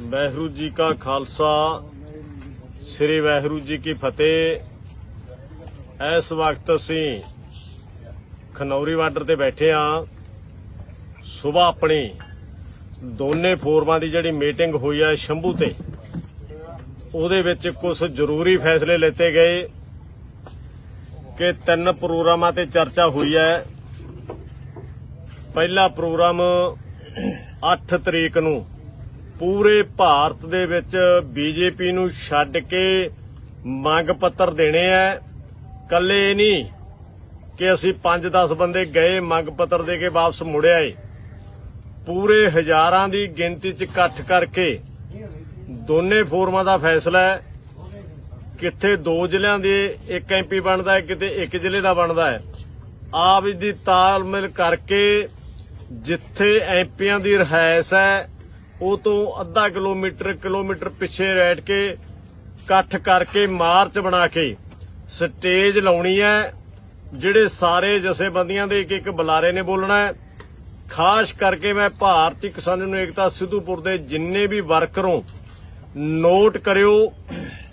ਵਾਹਿਗੁਰੂ ਜੀ ਕਾ ਖਾਲਸਾ, ਸ੍ਰੀ ਵਾਹਿਗੁਰੂ ਜੀ ਕੀ ਫਤਿਹ। ਇਸ ਵਕਤ ਅਸੀਂ ਖਨੌਰੀ ਬਾਰਡਰ ਤੇ ਬੈਠੇ ਆ ਸਵੇਰ ਆਪਣੀ ਦੋਨੇ ਫੋਰਮਾਂ ਦੀ ਜਿਹੜੀ ਮੀਟਿੰਗ ਹੋਈ ਹੈ ਸ਼ੰਭੂ ਤੇ, ਉਹਦੇ ਵਿੱਚ ਕੁਝ ਜ਼ਰੂਰੀ ਫੈਸਲੇ ਲਿੱਤੇ ਗਏ ਕਿ ਤਿੰਨ ਪ੍ਰੋਗਰਾਮਾਂ ਤੇ ਚਰਚਾ ਹੋਈ ਹੈ। ਪਹਿਲਾ ਪ੍ਰੋਗਰਾਮ 8 ਤਰੀਕ ਨੂੰ ਪੂਰੇ ਭਾਰਤ ਦੇ ਵਿੱਚ ਬੀਜੇਪੀ ਨੂੰ ਛੱਡ ਕੇ ਮੰਗ ਪੱਤਰ ਦੇਣੇ ਐ। ਕੱਲੇ ਨਹੀਂ ਕਿ ਅਸੀਂ 5-10 ਬੰਦੇ ਗਏ, ਮੰਗ ਪੱਤਰ ਦੇ ਕੇ ਵਾਪਸ ਮੁੜਿਆ ਏ। ਪੂਰੇ ਹਜ਼ਾਰਾਂ ਦੀ ਗਿਣਤੀ 'ਚ ਇਕੱਠ ਕਰਕੇ ਦੋਨੇ ਫੋਰਮਾਂ ਦਾ ਫੈਸਲਾ ਹੈ ਕਿੱਥੇ ਦੋ ਜ਼ਿਲ੍ਹਿਆਂ ਦੇ ਇੱਕ ਐਮਪੀ ਬਣਦਾ ਹੈ ਕਿਤੇ ਇੱਕ ਜ਼ਿਲ੍ਹੇ ਦਾ ਬਣਦਾ ਹੈ ਆਪ ਦੀ ਤਾਲਮੇਲ ਕਰਕੇ ਜਿੱਥੇ ਐਮਪੀਆਂ ਦੀ ਰਹਿਸ ਹੈ ਉਹ ਤੋਂ ਅੱਧਾ ਕਿਲੋਮੀਟਰ ਕਿਲੋਮੀਟਰ ਪਿੱਛੇ ਰਹਿ ਕੇ ਇਕੱਠ ਕਰਕੇ ਮਾਰਚ ਬਣਾ ਕੇ ਸਟੇਜ ਲਾਉਣੀ ਹੈ। ਜਿਹੜੇ ਸਾਰੇ ਜਥੇਬੰਦੀਆਂ ਦੇ ਇੱਕ ਇੱਕ ਬੁਲਾਰੇ ਨੇ ਬੋਲਣਾ ਹੈ। ਖਾਸ ਕਰਕੇ ਮੈਂ ਭਾਰਤੀ ਕਿਸਾਨ ਨੂੰ ਏਕਤਾ ਸਿੱਧੂਪੁਰ ਦੇ ਜਿੰਨੇ ਵੀ ਵਰਕਰੋਂ ਨੋਟ ਕਰਿਓ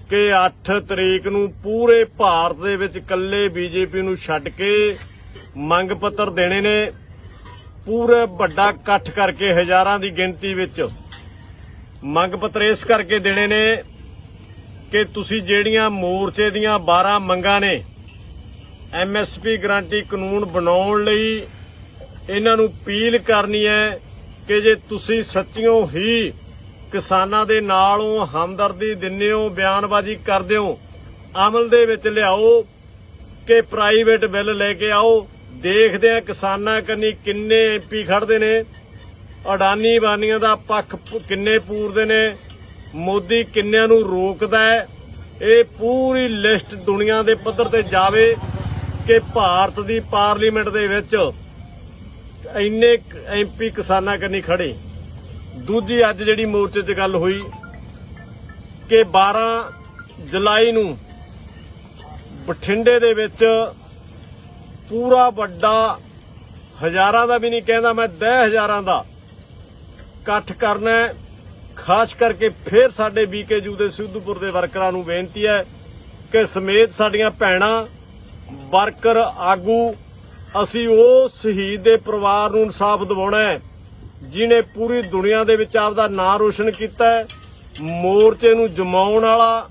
ਕਿ 8 ਤਰੀਕ ਨੂੰ ਪੂਰੇ ਭਾਰਤ ਦੇ ਵਿੱਚ ਇਕੱਲੇ ਬੀਜੇਪੀ ਨੂੰ ਛੱਡ ਕੇ ਮੰਗ ਪੱਤਰ ਦੇਣੇ ਨੇ। ਪੂਰੇ ਵੱਡਾ ਇਕੱਠ ਕਰਕੇ ਹਜ਼ਾਰਾਂ ਦੀ ਗਿਣਤੀ ਵਿੱਚ ਮੰਗ ਪੱਤਰ ਇਸ ਕਰਕੇ ਦੇਣੇ ਨੇ ਕਿ ਤੁਸੀਂ ਜਿਹੜੀਆਂ ਮੋਰਚੇ ਦੀਆਂ 12 ਮੰਗਾਂ ਨੇ ਐਮਐਸਪੀ ਗਰੰਟੀ ਕਾਨੂੰਨ ਬਣਾਉਣ ਲਈ ਇਹਨਾਂ ਨੂੰ ਅਪੀਲ ਕਰਨੀ ਹੈ ਕਿ ਜੇ ਤੁਸੀਂ ਸੱਚਿਓ ਹੀ ਕਿਸਾਨਾਂ ਦੇ ਨਾਲੋਂ ਹਮਦਰਦੀ ਦਿੰਦੇ ਹੋ, ਬਿਆਨਬਾਜ਼ੀ ਕਰਦੇ ਹੋ, ਅਮਲ ਦੇ ਵਿੱਚ ਲਿਆਓ ਕਿ ਪ੍ਰਾਈਵੇਟ ਬਿੱਲ ਲੈ ਕੇ ਆਓ, ਦੇਖਦੇ ਆ ਕਿਸਾਨਾਂ ਕੰਨੀ ਕਿੰਨੇ ਐਮਪੀ ਖੜਦੇ ਨੇ। ਅਡਾਨੀ ਬਾਨੀਆਂ ਦਾ ਪੱਖ ਕਿੰਨੇ ਪੂਰਦੇ ਨੇ? ਮੋਦੀ ਕਿੰਨਿਆਂ ਨੂੰ ਰੋਕਦਾ ਹੈ? ਇਹ ਪੂਰੀ ਲਿਸਟ ਦੁਨੀਆ ਦੇ ਪੱਧਰ ਤੇ ਜਾਵੇ ਕਿ ਭਾਰਤ ਦੀ ਪਾਰਲੀਮੈਂਟ ਦੇ ਵਿੱਚ ਇੰਨੇ ਐਮਪੀ ਕਿਸਾਨਾਂ ਕੰਨੀ ਖੜੇ ਦੂਜੀ ਅੱਜ ਜਿਹੜੀ ਮੋਰਚੇ 'ਚ ਗੱਲ ਹੋਈ ਕਿ 12 ਜੁਲਾਈ ਨੂੰ ਬਠਿੰਡੇ ਦੇ ਵਿੱਚ ਪੂਰਾ ਵੱਡਾ ਹਜ਼ਾਰਾਂ ਦਾ ਵੀ ਨਹੀਂ ਕਹਿੰਦਾ, ਮੈਂ 10 ਹਜ਼ਾਰਾਂ ਦਾ ਇਕੱਠ ਕਰਨਾ ਹੈ। ਖਾਸ ਕਰਕੇ ਫਿਰ ਸਾਡੇ ਬੀਕੇਯੂ ਦੇ ਸਿੱਧੂਪੁਰ ਦੇ ਵਰਕਰਾਂ ਨੂੰ ਬੇਨਤੀ ਹੈ ਕਿ ਸਮੇਤ ਸਾਡੀਆਂ ਭੈਣਾਂ, ਵਰਕਰ, ਆਗੂ, ਅਸੀਂ ਉਹ ਸ਼ਹੀਦ ਦੇ ਪਰਿਵਾਰ ਨੂੰ ਇਨਸਾਫ ਦਿਵਾਉਣਾ ਹੈ, ਜਿਨੇ ਪੂਰੀ ਦੁਨੀਆ ਦੇ ਵਿੱਚ ਆਪਦਾ ਨਾਂ ਰੋਸ਼ਨ ਕੀਤਾ ਹੈ। ਮੋਰਚੇ ਨੂੰ ਜਮਾਉਣ ਵਾਲਾ,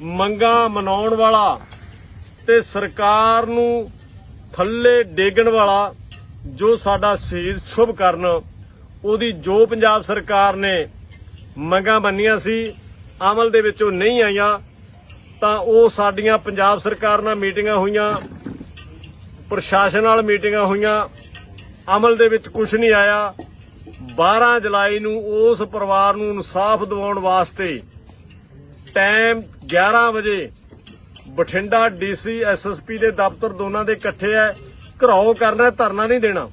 ਮੰਗਾਂ ਮਨਾਉਣ ਵਾਲਾ ਤੇ ਸਰਕਾਰ ਨੂੰ ਥੱਲੇ ਡੇਗਣ ਵਾਲਾ ਜੋ ਸਾਡਾ ਸ਼ਹੀਦ ਸ਼ੁਭ ਕਰਨ ਉਹਦੀ ਜੋ ਪੰਜਾਬ ਸਰਕਾਰ ਨੇ ਮੰਗਾਂ ਮੰਨੀਆਂ ਸੀ, ਅਮਲ ਦੇ ਵਿੱਚ ਉਹ ਨਹੀਂ ਆਈਆਂ, ਤਾਂ ਉਹ ਸਾਡੀਆਂ ਪੰਜਾਬ ਸਰਕਾਰ ਨਾਲ ਮੀਟਿੰਗਾਂ ਹੋਈਆਂ, ਪ੍ਰਸ਼ਾਸਨ ਨਾਲ ਮੀਟਿੰਗਾਂ ਹੋਈਆਂ, ਅਮਲ ਦੇ ਵਿੱਚ ਕੁਝ ਨਹੀਂ ਆਇਆ। 12 ਜੁਲਾਈ ਨੂੰ ਉਸ ਪਰਿਵਾਰ ਨੂੰ ਇਨਸਾਫ ਦਿਵਾਉਣ ਵਾਸਤੇ ਟਾਈਮ 11 ਵਜੇ ਬਠਿੰਡਾ ਡੀਸੀ ਐਸਐਸਪੀ ਦੇ ਦਫ਼ਤਰ ਦੋਨਾਂ ਦੇ ਇਕੱਠੇ ਐ ਘਰਾਓ ਕਰਨਾ ਧਰਨਾ ਨਹੀਂ ਦੇਣਾ।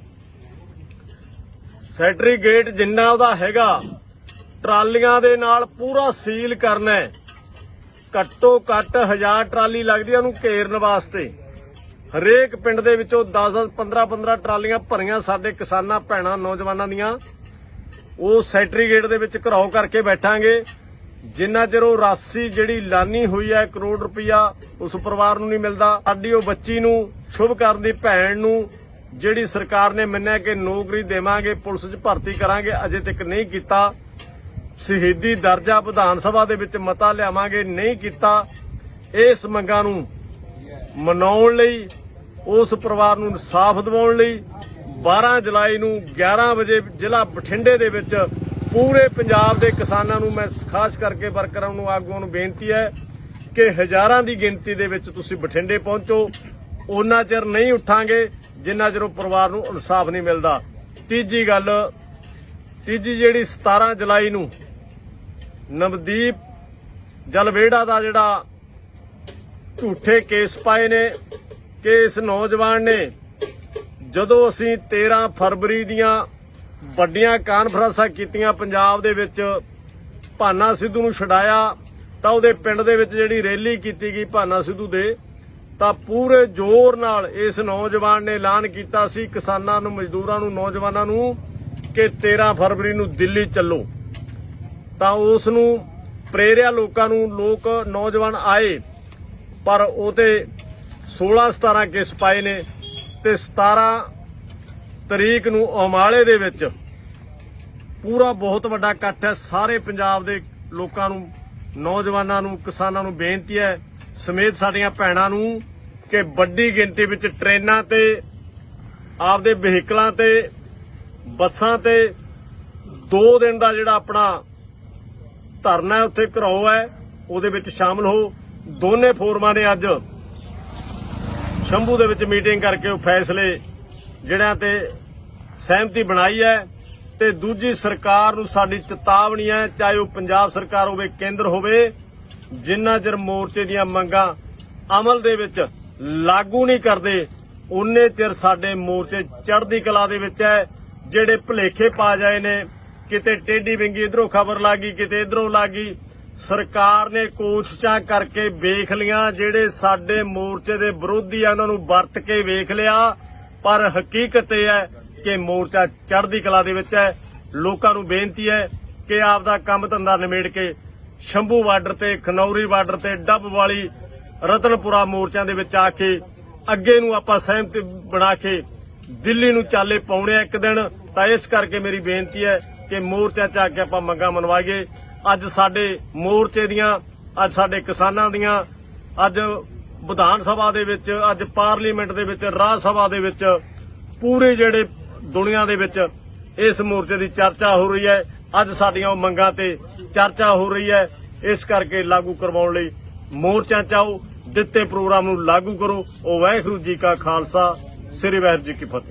ਸੈਟਰੀ ਗੇਟ ਜਿੰਨਾ ਉਹਦਾ ਹੈਗਾ, ਟਰਾਲੀਆਂ ਦੇ ਨਾਲ ਪੂਰਾ ਸੀਲ ਕਰਨਾ ਹੈ। ਘੱਟੋ ਘੱਟ 1000 ਟਰਾਲੀ ਲੱਗਦੀ ਹੈ ਉਹਨੂੰ ਘੇਰਨ ਵਾਸਤੇ। ਹਰੇਕ ਪਿੰਡ ਦੇ ਵਿੱਚੋਂ 10 10 15 15 ਟਰਾਲੀਆਂ ਭਰੀਆਂ ਸਾਡੇ ਕਿਸਾਨਾਂ, ਭੈਣਾਂ, ਨੌਜਵਾਨਾਂ ਦੀਆਂ। ਉਹ ਸੈਟਰੀ ਗੇਟ ਦੇ ਵਿੱਚ ਘਰਾਓ ਕਰਕੇ ਬੈਠਾਂਗੇ। ਜਿੰਨਾ ਚਿਰ ਉਹ ਰਾਸ਼ੀ ਜਿਹੜੀ ਲਾਨੀ ਹੋਈ ਹੈ ਕਰੋੜ ਰੁਪਇਆ ਉਸ ਪਰਿਵਾਰ ਨੂੰ ਨਹੀਂ ਮਿਲਦਾ। ਸਾਡੀ ਉਹ ਬੱਚੀ ਨੂੰ, ਸ਼ੁਭ ਕਰਨ ਦੀ ਭੈਣ ਨੂੰ ਜਿਹੜੀ ਸਰਕਾਰ ਨੇ ਮੰਨਿਆ ਕਿ ਨੌਕਰੀ ਦੇਵਾਂਗੇ, ਪੁਲਿਸ 'ਚ ਭਰਤੀ ਕਰਾਂਗੇ, ਅਜੇ ਤੱਕ ਨਹੀਂ ਕੀਤਾ। ਸ਼ਹੀਦੀ ਦਰਜਾ ਵਿਧਾਨ ਸਭਾ ਦੇ ਵਿੱਚ ਮਤਾ ਲਿਆਵਾਂਗੇ, ਨਹੀਂ ਕੀਤਾ। ਇਸ ਮੰਗਾਂ ਨੂੰ ਮਨਾਉਣ ਲਈ, ਉਸ ਪਰਿਵਾਰ ਨੂੰ ਇਨਸਾਫ ਦਿਵਾਉਣ ਲਈ 12 ਜੁਲਾਈ ਨੂੰ 11 ਵਜੇ ਜ਼ਿਲ੍ਹਾ ਬਠਿੰਡੇ ਦੇ ਵਿੱਚ ਪੂਰੇ ਪੰਜਾਬ ਦੇ ਕਿਸਾਨਾਂ ਨੂੰ ਮੈਂ ਖਾਸ ਕਰਕੇ ਵਰਕਰਾਂ ਨੂੰ ਆਗੂਆਂ ਨੂੰ ਬੇਨਤੀ ਹੈ ਕਿ ਹਜ਼ਾਰਾਂ ਦੀ ਗਿਣਤੀ ਦੇ ਵਿੱਚ ਤੁਸੀਂ ਬਠਿੰਡੇ ਪਹੁੰਚੋ। ਉਹਨਾਂ ਚਿਰ ਨਹੀਂ ਉੱਠਾਂਗੇ। ਜਿੰਨਾ ਚਿਰ ਉਹ ਪਰਿਵਾਰ ਨੂੰ ਇਨਸਾਫ ਨਹੀਂ ਮਿਲਦਾ। ਤੀਜੀ ਗੱਲ, ਤੀਜੀ ਜਿਹੜੀ 17 ਜੁਲਾਈ ਨੂੰ ਨਵਦੀਪ ਜਲਵੇੜਾ ਦਾ ਜਿਹੜਾ ਝੂਠੇ ਕੇਸ ਪਾਏ ਨੇ ਕਿ ਇਸ ਨੌਜਵਾਨ ਨੇ, ਜਦੋਂ ਅਸੀਂ 13 ਫਰਵਰੀ ਦੀਆਂ ਵੱਡੀਆਂ ਕਾਨਫਰੰਸਾਂ ਕੀਤੀਆਂ ਪੰਜਾਬ ਦੇ ਵਿੱਚ, ਭਾਨਾ ਸਿੱਧੂ ਨੂੰ ਛਡਾਇਆ, ਤਾਂ ਉਹਦੇ ਪਿੰਡ ਦੇ ਵਿੱਚ ਜਿਹੜੀ ਰੈਲੀ ਕੀਤੀ ਗਈ ਭਾਨਾ ਸਿੱਧੂ ਦੇ ਤਾਂ ਪੂਰੇ ਜ਼ੋਰ ਨਾਲ ਇਸ ਨੌਜਵਾਨ ਨੇ ਐਲਾਨ ਕੀਤਾ ਸੀ ਕਿਸਾਨਾਂ ਨੂੰ, ਮਜ਼ਦੂਰਾਂ ਨੂੰ, ਨੌਜਵਾਨਾਂ ਨੂੰ ਕਿ 13 ਫਰਵਰੀ ਨੂੰ ਦਿੱਲੀ ਚੱਲੋ। ਤਾਂ ਉਸ ਨੂੰ ਪ੍ਰੇਰਿਆ ਲੋਕਾਂ ਨੂੰ, ਲੋਕ ਨੌਜਵਾਨ ਆਏ, ਪਰ ਉਹ ਤੇ 16 17 ਕੇਸ ਪਾਏ ਨੇ ਤੇ 17 ਤਰੀਕ ਨੂੰ ਅਮਾਲੇ ਦੇ ਵਿੱਚ ਪੂਰਾ ਬਹੁਤ ਵੱਡਾ ਇਕੱਠ ਹੈ। ਸਾਰੇ ਪੰਜਾਬ ਦੇ ਲੋਕਾਂ ਨੂੰ, ਨੌਜਵਾਨਾਂ ਨੂੰ, ਕਿਸਾਨਾਂ ਨੂੰ ਬੇਨਤੀ ਹੈ, ਸਮੇਤ ਸਾਡੀਆਂ ਭੈਣਾਂ ਨੂੰ ਕਿ ਵੱਡੀ ਗਿਣਤੀ ਵਿੱਚ ਟ੍ਰੇਨਾਂ ਤੇ, ਆਪਦੇ ਵਹੀਕਲਾਂ ਤੇ, ਬੱਸਾਂ ਤੇ 2 ਦਿਨ ਦਾ ਜਿਹੜਾ ਆਪਣਾ ਧਰਨਾ ਹੈ, ਉੱਥੇ ਘਰਾਓ ਹੈ, ਉਹਦੇ ਵਿੱਚ ਸ਼ਾਮਲ ਹੋ। ਦੋਨੇ ਫੋਰਮਾਂ ਨੇ ਅੱਜ ਸ਼ੰਭੂ ਦੇ ਵਿੱਚ ਮੀਟਿੰਗ ਕਰਕੇ ਉਹ ਫੈਸਲੇ ਜਿਹੜਿਆਂ ਤੇ ਸਹਿਮਤੀ ਬਣਾਈ ਹੈ ਤੇ ਦੂਜੀ ਸਰਕਾਰ ਨੂੰ ਸਾਡੀ ਚੇਤਾਵਨੀ ਹੈ, ਚਾਹੇ ਉਹ ਪੰਜਾਬ ਸਰਕਾਰ ਹੋਵੇ, ਕੇਂਦਰ ਹੋਵੇ, ਜਿੰਨਾ ਚਿਰ ਮੋਰਚੇ ਦੀਆਂ ਮੰਗਾਂ ਅਮਲ ਦੇ ਵਿੱਚ ਲਾਗੂ ਨਹੀਂ ਕਰਦੇ। ਉਨੇ ਚਿਰ ਸਾਡੇ ਮੋਰਚੇ ਚੜ੍ਹਦੀ ਕਲਾ ਦੇ ਵਿੱਚ ਹੈ, ਜਿਹੜੇ ਭਲੇਖੇ ਪਾ ਜਾਏ ਨੇ। ਕਿਤੇ ਟੇਢੀ ਵਿੰਗੀ ਇਧਰੋਂ ਖਬਰ ਲੱਗੀ ਕਿਤੇ ਇਧਰੋਂ ਲੱਗੀ ਸਰਕਾਰ ਨੇ ਕੋਸ਼ਿਸ਼ਾਂ ਕਰਕੇ ਵੇਖ ਲੀਆਂ, ਜਿਹੜੇ ਸਾਡੇ ਮੋਰਚੇ ਦੇ ਵਿਰੋਧੀ ਆ, ਉਹਨਾਂ ਨੂੰ ਵਰਤ ਕੇ ਵੇਖ ਲਿਆ। ਪਰ ਹਕੀਕਤ ਇਹ ਹੈ ਕਿ ਮੋਰਚਾ ਚੜ੍ਹਦੀ ਕਲਾ ਦੇ ਵਿੱਚ ਹੈ। ਲੋਕਾਂ ਨੂੰ ਬੇਨਤੀ ਹੈ ਕਿ ਆਪ ਦਾ ਕੰਮ ਧੰਦਾ ਨਿਮੇੜ ਕੇ ਸ਼ੰਭੂ ਬਾਰਡਰ ਤੇ, ਖਨੌਰੀ ਬਾਰਡਰ ਤੇ, ਡੱਬ ਵਾਲੀ ਰਤਨਪੁਰਾ ਮੋਰਚਿਆਂ ਦੇ ਵਿੱਚ ਆ ਕੇ ਅੱਗੇ ਨੂੰ ਆਪਾਂ ਸਹਿਮਤੀ ਬਣਾ ਕੇ ਦਿੱਲੀ ਨੂੰ ਚਾਲੇ ਪਾਉਣੇ ਆ ਇੱਕ ਦਿਨ, ਤਾਂ ਇਸ ਕਰਕੇ ਮੇਰੀ ਬੇਨਤੀ ਹੈ ਕਿ ਮੋਰਚਾ ਚ ਆ ਕੇ ਆਪਾਂ ਮੰਗਾਂ ਮਨਵਾਈਏ। ਅੱਜ ਸਾਡੇ ਮੋਰਚੇ ਦੀਆਂ, ਅੱਜ ਸਾਡੇ ਕਿਸਾਨਾਂ ਦੀਆਂ, ਅੱਜ ਵਿਧਾਨ ਸਭਾ ਦੇ ਵਿੱਚ, ਅੱਜ ਪਾਰਲੀਮੈਂਟ ਦੇ ਵਿੱਚ, ਰਾਜ ਸਭਾ ਦੇ ਵਿੱਚ, ਪੂਰੇ ਜਿਹੜੇ ਦੁਨੀਆ ਦੇ ਵਿੱਚ ਇਸ ਮੋਰਚੇ ਦੀ ਚਰਚਾ ਹੋ ਰਹੀ ਹੈ। ਅੱਜ ਸਾਡੀਆਂ ਉਹ ਮੰਗਾਂ ਤੇ ਚਰਚਾ ਹੋ ਰਹੀ ਹੈ। ਇਸ ਕਰਕੇ ਲਾਗੂ ਕਰਵਾਉਣ ਲਈ ਮੋਰਚਾ ਚਾਓ ਦਿੱਤੇ ਪ੍ਰੋਗਰਾਮ ਨੂੰ ਲਾਗੂ ਕਰੋ। ਉਹ ਵਾਹਿਗੁਰੂ ਜੀ ਕਾ ਖਾਲਸਾ, ਸ੍ਰੀ ਵਾਹਿਗੁਰੂ ਜੀ ਕੀ ਫਤਿਹ।